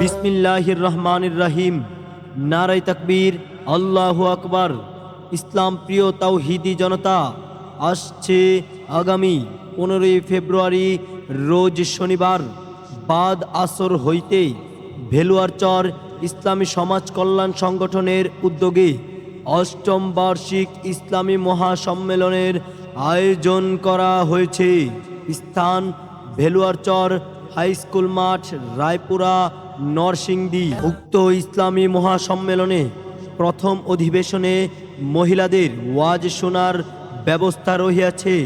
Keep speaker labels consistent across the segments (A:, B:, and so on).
A: বিসমিল্লাহির রহমানির রহিম। নারাই তাকবীর, আল্লাহ আকবার। ইসলাম প্রিয় তাওহিদি জনতা, আসছে আগামী পনেরোই ফেব্রুয়ারি, রোজ শনিবার, বাদ আসর হইতে ভেলুয়ারচর ইসলামী সমাজ কল্যাণ সংগঠনের উদ্যোগে অষ্টম বার্ষিক ইসলামী মহাসম্মেলনের আয়োজন করা হয়েছে। স্থান ভেলুয়ারচর হাই স্কুল মাঠ, রায়পুরা নরসিংদী উক্ত ইসলামী মহাসম্মেলনে প্রথম অধিবেশনে মহিলাদের ওয়াজ শোনার ব্যবস্থা রহিয়াছে।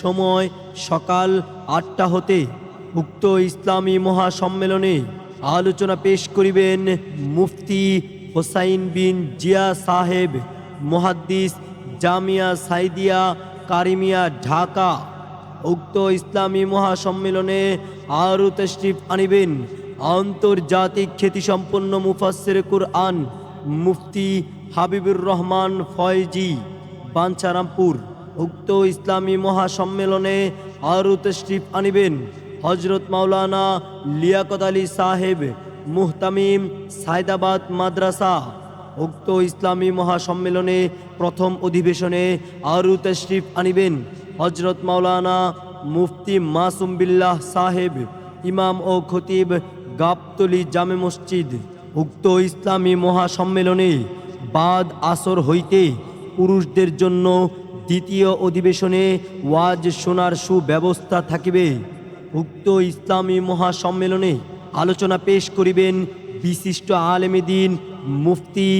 A: সময় সকাল আটটা হতে উক্ত ইসলামী মহাসম্মেলনে আলোচনা পেশ করিবেন মুফতি হোসাইন বিন জিয়া সাহেব, মুহাদ্দিস জামিয়া সাইদিয়া কারিমিয়া ঢাকা। উক্ত ইসলামী মহাসম্মেলনে আরও তশরিফ আনিবেন আন্তর্জাতিক খ্যাতিসম্পন্ন মুফাসসির কুরআন মুফতি হাবিবুর রহমান ফয়জি, বাঞ্ছারামপুর। উক্ত ইসলামী মহাসম্মেলনে আরও তশরিফ আনিবেন হজরত মাওলানা লিয়াকত আলী সাহেব, মুহতামিম সায়দাবাদ মাদ্রাসা। উক্ত ইসলামী মহাসম্মেলনে প্রথম অধিবেশনে আরু তশরিফ আনিবেন হজরত মাওলানা মুফতি মাসুম বিল্লাহ সাহেব, ইমাম ও খতিব গাবতলি জামে মসজিদ, উক্ত ইসলামী মহাসম্মেলনে বাদ আসর হইতে পুরুষদের জন্য দ্বিতীয় অধিবেশনে ওয়াজ শোনার সুব্যবস্থা থাকিবে। উক্ত ইসলামী মহাসম্মেলনে আলোচনা পেশ করিবেন বিশিষ্ট আলেমিদিন মুফতি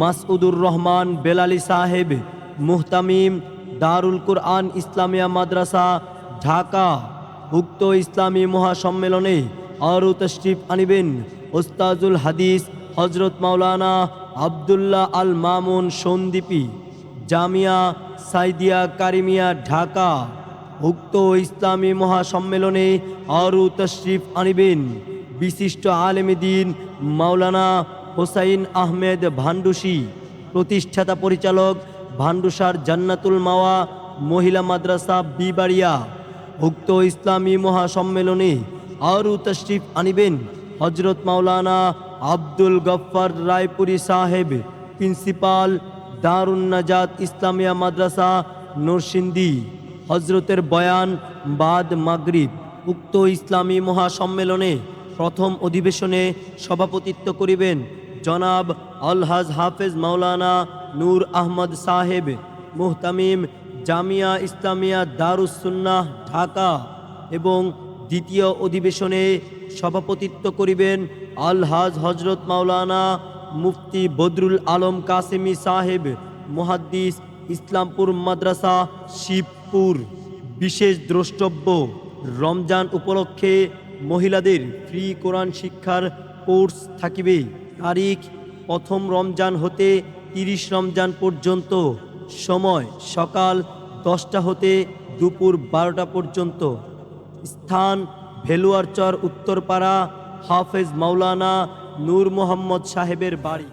A: মাসউদুর রহমান বেলালি সাহেব, মুহতামিম দারুল কুরআন ইসলামিয়া মাদ্রাসা, ঢাকা। উক্ত ইসলামী মহাসম্মেলনে আরও তশরিফ আনিবেন ওস্তাজুল হাদিস হজরত মাওলানা আবদুল্লাহ আল মামুন সন্দীপী, জামিয়া সাইদিয়া কারিমিয়া, ঢাকা। উক্ত ইসলামী মহাসম্মেলনে আরও তশরিফ আনিবেন বিশিষ্ট আলেমদিন মাওলানা হোসাইন আহমেদ ভান্ডুসি প্রতিষ্ঠাতা পরিচালক ভান্ডুসার জান্নাতুল মাওয়া মহিলা মাদ্রাসা বিবাড়িয়া। উক্ত ইসলামী মহাসম্মেলনে আরও তশরিফ আনিবেন হজরত মাওলানা আব্দুল গফ্ফার রায়পুরি সাহেব, প্রিন্সিপাল দারুণ নাজাত ইসলামিয়া মাদ্রাসা নরসিন্দি হজরতের বয়ান বাদ মাগরিব, উক্ত ইসলামী মহাসম্মেলনে প্রথম অধিবেশনে সভাপতিত্ব করিবেন জনাব আলহাজ হাফেজ মাওলানা নূর আহমদ সাহেব, মুহতামিম জামিয়া ইসলামিয়া দারুসুন্নাহ ঢাকা এবং দ্বিতীয় অধিবেশনে সভাপতিত্ব করিবেন আলহাজ হজরত মাওলানা মুফতি বদরুল আলম কাসেমি সাহেব, মুহাদ্দিস ইসলামপুর মাদ্রাসা, শিবপুর। বিশেষ দ্রষ্টব্য, রমজান উপলক্ষে মহিলাদের ফ্রি কোরআন শিক্ষার কোর্স থাকিবে। তারিখ, প্রথম রমজান হতে তিরিশ রমজান পর্যন্ত। সময়, সকাল দশটা হতে দুপুর বারোটা পর্যন্ত। স্থান ভেলুয়ারচর উত্তরপাড়া হাফেজ মাওলানা নূর মোহাম্মদ সাহেবের বাড়ি।